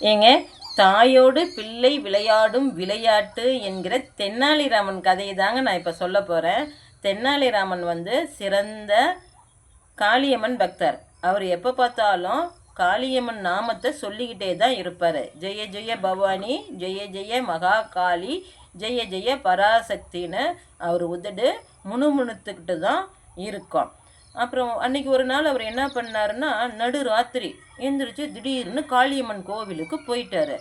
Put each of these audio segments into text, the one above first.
ஏங்க தாயோடு பிள்ளை விளையாடும் விளையாட்டு என்கிற தென்னாலிராமன் கதையை தாங்க நான் இப்போ சொல்ல போகிறேன் தென்னாலிராமன் வந்து சிறந்த காளியம்மன் பக்தர். அவர் எப்போ பார்த்தாலும் காளியம்மன் நாமத்தை சொல்லிக்கிட்டே தான் இருப்பார். ஜெய ஜெய பவானி ஜெய ஜெய மகா காளி ஜெய ஜெய பராசக்தின்னு அவர் உதடு முணுமுணுத்துக்கிட்டு தான் இருக்கும். அப்புறம் அன்னைக்கு ஒரு நாள் அவர் என்ன பண்ணாருன்னா நடு ராத்திரி எந்திரிச்சு திடீர்னு காளியம்மன் கோவிலுக்கு போயிட்டாரு.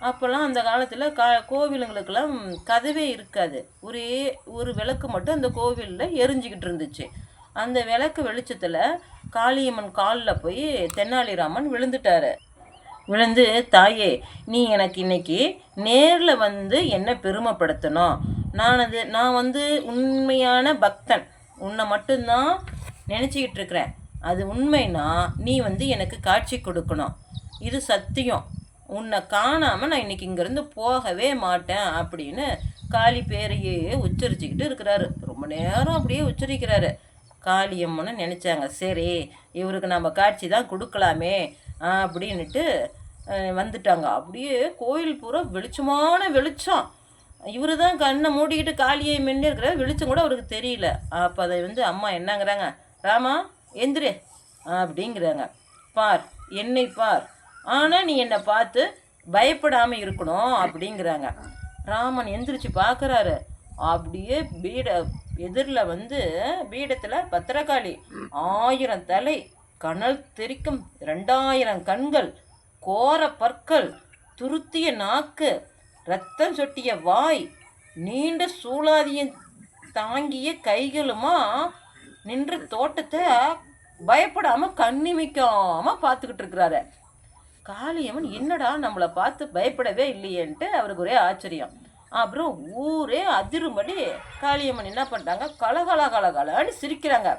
அப்போல்லாம் அந்த காலத்தில் கா கோவிலுங்களுக்கெல்லாம் கதவே இருக்காது. ஒரே ஒரு விளக்கு மட்டும் அந்த கோவிலில் எரிஞ்சிக்கிட்டு இருந்துச்சு. அந்த விளக்கு வெளிச்சத்தில் காளியம்மன் காலில் போய் தென்னாலிராமன் விழுந்துட்டாரு. விழுந்து தாயே நீ எனக்கு இன்னைக்கு நேரில் வந்து என்ன பெருமைப்படுத்தணும். நான் அது நான் வந்து உண்மையான பக்தன். உன்னை மட்டும்தான் நினச்சிக்கிட்டு இருக்கிற அது உண்மைனா நீ வந்து எனக்கு காட்சி கொடுக்கணும். இது சத்தியம். உன்னை காணாமல் நான் இன்னைக்கு இங்கேருந்து போகவே மாட்டேன் அப்படின்னு காளி பேரையே உச்சரிச்சுக்கிட்டு இருக்கிறாரு. ரொம்ப நேரம் அப்படியே உச்சரிக்கிறாரு. காளியம்மன்னு நினச்சாங்க. சரி இவருக்கு நம்ம காட்சி தான் கொடுக்கலாமே அப்படின்னுட்டு வந்துட்டாங்க. அப்படியே கோயில் பூரா வெளிச்சமான வெளிச்சம். இவரு தான் கண்ணை மூடிக்கிட்டு காளியை மென்று இருக்கிற வெளிச்சம் கூட அவருக்கு தெரியல. அப்போ அதை வந்து அம்மா என்னங்கிறாங்க? ராமா எந்திரு. அப்படிங்கிறாங்க. பார் என்னை பார். ஆனால் நீ என்னை பார்த்து பயப்படாமல் இருக்கணும் அப்படிங்கிறாங்க. ராமன் எந்திரிச்சு பார்க்குறாரு. அப்படியே பீட எதிரில் வந்து பீடத்தில் பத்திரகாளி ஆயிரம் தலை கனல் தெறிக்கும் ரெண்டாயிரம் கண்கள் கோர பற்கள் துருத்திய நாக்கு ரத்தம் சொட்டிய வாய் நீண்ட சூளாதியம் தாங்கிய கைகளுமா நின்று தோட்டத்தை பயப்படாம கண்ணிமிக்காம பார்த்துக்கிட்டு இருக்கிறாரு. காளியம்மன் என்னடா நம்மளை பார்த்து பயப்படவே இல்லையேன்ட்டு அவருக்கு ஒரே ஆச்சரியம். அப்புறம் ஊரே அதிரும்படி காளியம்மன் என்ன பண்ணிட்டாங்க? கலகல கலகலன்னு சிரிக்கிறாங்க.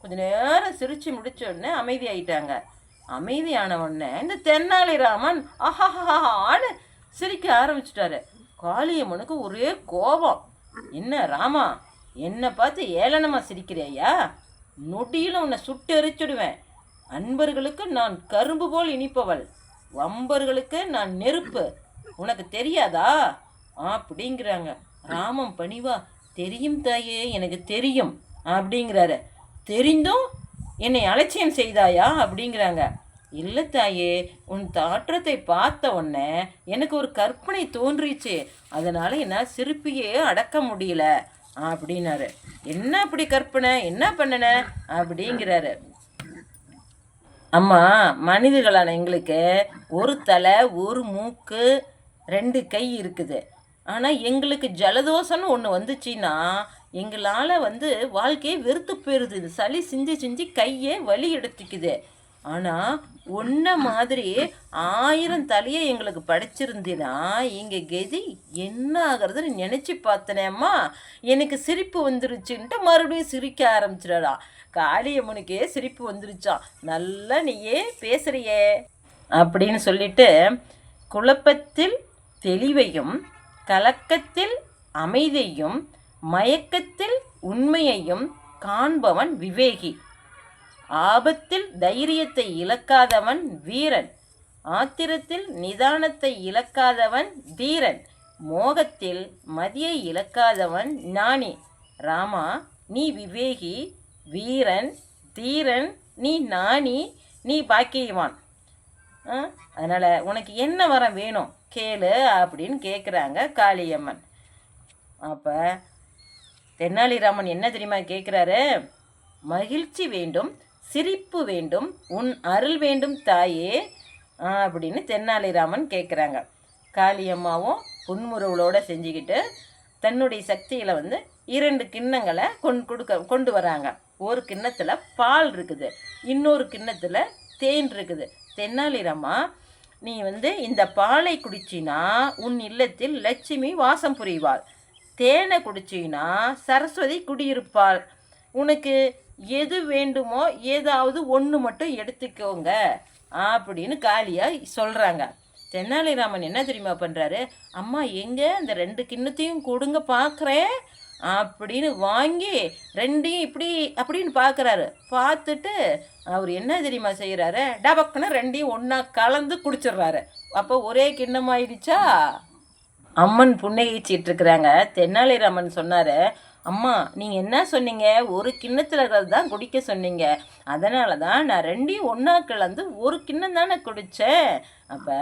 கொஞ்ச நேரம் சிரித்து முடிச்ச உடனே அமைதியாயிட்டாங்க. அமைதியான உடனே இந்த தென்னாலிராமன் அஹஹான்னு சிரிக்க ஆரம்பிச்சிட்டாரு. காளியம்மனுக்கு ஒரே கோபம். என்ன ராமா என்னை பார்த்து ஏளனமா சிரிக்கிறியா நொடியில் உன்னை சுட்டு எரிச்சிடுவேன். அன்பர்களுக்கு நான் கரும்பு போல் இனிப்பவள். வம்பர்களுக்கு நான் நெருப்பு. உனக்கு தெரியாதா? அப்படிங்கிறாங்க. ராமம் பணிவா தெரியும் தாயே எனக்கு தெரியும் அப்படிங்கிறாரு. தெரிந்தும் என்னை அலட்சியம் செய்தாயா? அப்படிங்கிறாங்க. இல்லை தாயே உன் தாற்றத்தை பார்த்த உடனே எனக்கு ஒரு கற்பனை தோன்றிச்சு. அதனால என்னால் சிரிப்பியே அடக்க முடியல. அப்படின்னாரு. என்ன அப்படி கற்பனை? என்ன பண்ணன? அப்படிங்கிறாரு. அம்மா மனிதர்களான எங்களுக்கு ஒரு தலை ஒரு மூக்கு ரெண்டு கை இருக்குது. ஆனால் எங்களுக்கு ஜலதோஷம்னு ஒன்று வந்துச்சுன்னா எங்களால் வந்து வாழ்க்கையே வெறுத்து போயிடுது சளி சிந்தி சிந்தி கையே வலி எடுத்துக்குது. ஆனால் ஒன்றை மாதிரி ஆயிரம் தலையை எங்களுக்கு படிச்சிருந்தினா இங்கே கெதி என்ன ஆகிறதுன்னு நினச்சி பார்த்தனேம்மா எனக்கு சிரிப்பு வந்துருச்சுன்ட்டு மறுபடியும் சிரிக்க ஆரம்பிச்சிடறா. காளியம்மனுக்கே சிரிப்பு வந்துருச்சான் நல்லா நீயே பேசுறியே. அப்படின்னு சொல்லிட்டு குழப்பத்தில் தெளிவையும் கலக்கத்தில் அமைதியையும் மயக்கத்தில் உண்மையையும் காண்பவன் விவேகி. ஆபத்தில் தைரியத்தை இழக்காதவன் வீரன். ஆத்திரத்தில் நிதானத்தை இழக்காதவன் தீரன் மோகத்தில் மதியை இழக்காதவன் ஞானி ராமா நீ விவேகி வீரன் தீரன் நீ நாணி நீ பாக்கியவான். அதனால் உனக்கு என்ன வரம் வேணும்? கேளு அப்படின்னு கேட்குறாங்க காளியம்மன். அப்போ தென்னாலிராமன் என்ன தெரியுமா கேட்குறாரு மகிழ்ச்சி வேண்டும் சிரிப்பு வேண்டும் உன் அருள் வேண்டும் தாயே அப்படின்னு தென்னாலிராமன் கேட்குறாங்க காளியம்மாவும் புன்முருவலோடு செஞ்சுக்கிட்டு தன்னுடைய சக்தியில் வந்து இரண்டு கிண்ணங்களை கொண்டு கொடுக்க கொண்டு வராங்க. ஒரு கிண்ணத்தில் பால் இருக்குது இன்னொரு கிண்ணத்தில் தேன் இருக்குது. தென்னாலிராமா நீ வந்து இந்த பாலை குடிச்சினா உன் இல்லத்தில் லட்சுமி வாசம் புரிவாள். தேனை குடிச்சினா சரஸ்வதி குடியிருப்பாள். உனக்கு எது வேண்டுமோ ஏதாவது ஒன்று மட்டும் எடுத்துக்கோங்க. அப்படின்னு காளியாக சொல்கிறாங்க தெனாலிராமன் என்ன தெரியுமா பண்ணுறாரு அம்மா எங்கே அந்த ரெண்டு கிண்ணத்தையும் கொடுங்க பார்க்குறேன் அப்படின்னு வாங்கி ரெண்டையும் இப்படி அப்படின்னு பார்க்குறாரு பார்த்துட்டு அவர் என்ன தெரியுமா செய்கிறாரு டபக்குன்னு ரெண்டையும் ஒன்றா கலந்து குடிச்சிடுறாரு. அப்போ ஒரே கிண்ணமாயிடுச்சா? அம்மன் புன்னகிச்சிட்டு இருக்கிறாங்க. தென்னாலிராமன் சொன்னார் அம்மா நீங்கள் என்ன சொன்னீங்க? ஒரு கிண்ணத்தில் இருக்கிறது தான் குடிக்க சொன்னீங்க. அதனால தான் நான் ரெண்டையும் ஒன்றா கலந்து ஒரு கிண்ணம் தானே குடித்தேன் அப்போ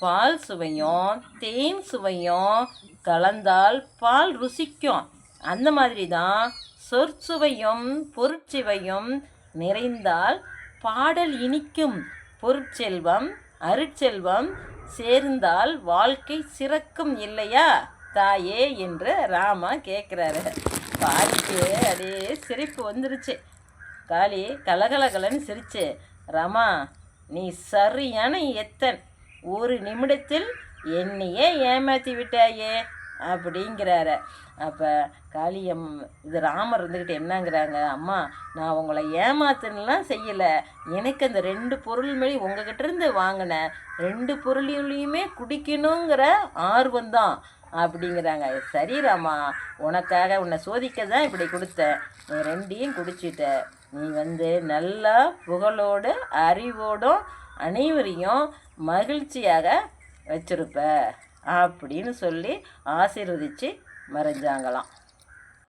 பால் சுவையும் தேன் சுவையும் கலந்தால் பால் ருசிக்கும். அந்த மாதிரி தான் சொற்சுவையும் பொருட்சுவையும் நிறைந்தால் பாடல் இனிக்கும். பொருட்செல்வம் அருட்செல்வம் சேர்ந்தால் வாழ்க்கை சிறக்கும் இல்லையா? தாயே என்று ராமா கேட்குறாரு பாலிக்கு அப்படியே சிரிப்பு வந்துருச்சு. காளி கலகலகலன்னு சிரிச்சு. ராமா நீ சரியான எத்தன். ஒரு நிமிடத்தில் என்னையே ஏமாற்றி விட்டாயே அப்படிங்கிறாரு. அப்போ காளியம் இது ராமர் இருந்துக்கிட்டு என்னங்கிறாங்க அம்மா நான் உங்களை ஏமாத்துன்னெலாம் செய்யலை. எனக்கு அந்த ரெண்டு பொருள் மேலே உங்ககிட்ட இருந்து வாங்கினேன். ரெண்டு பொருளையுமே குடிக்கணுங்கிற ஆர்வம் தான் அப்படிங்கிறாங்க. சரி ராமா உனக்காக உன்னை சோதிக்க தான் இப்படி கொடுத்தேன். நீ ரெண்டையும் குடிச்சிட்ட. நீ வந்து நல்லா புகழோடு அறிவோடும் அனைவரையும் மகிழ்ச்சியாக வச்சிருப்ப. அப்படின்னு சொல்லி ஆசீர்வதித்து மறைஞ்சாங்களாம்.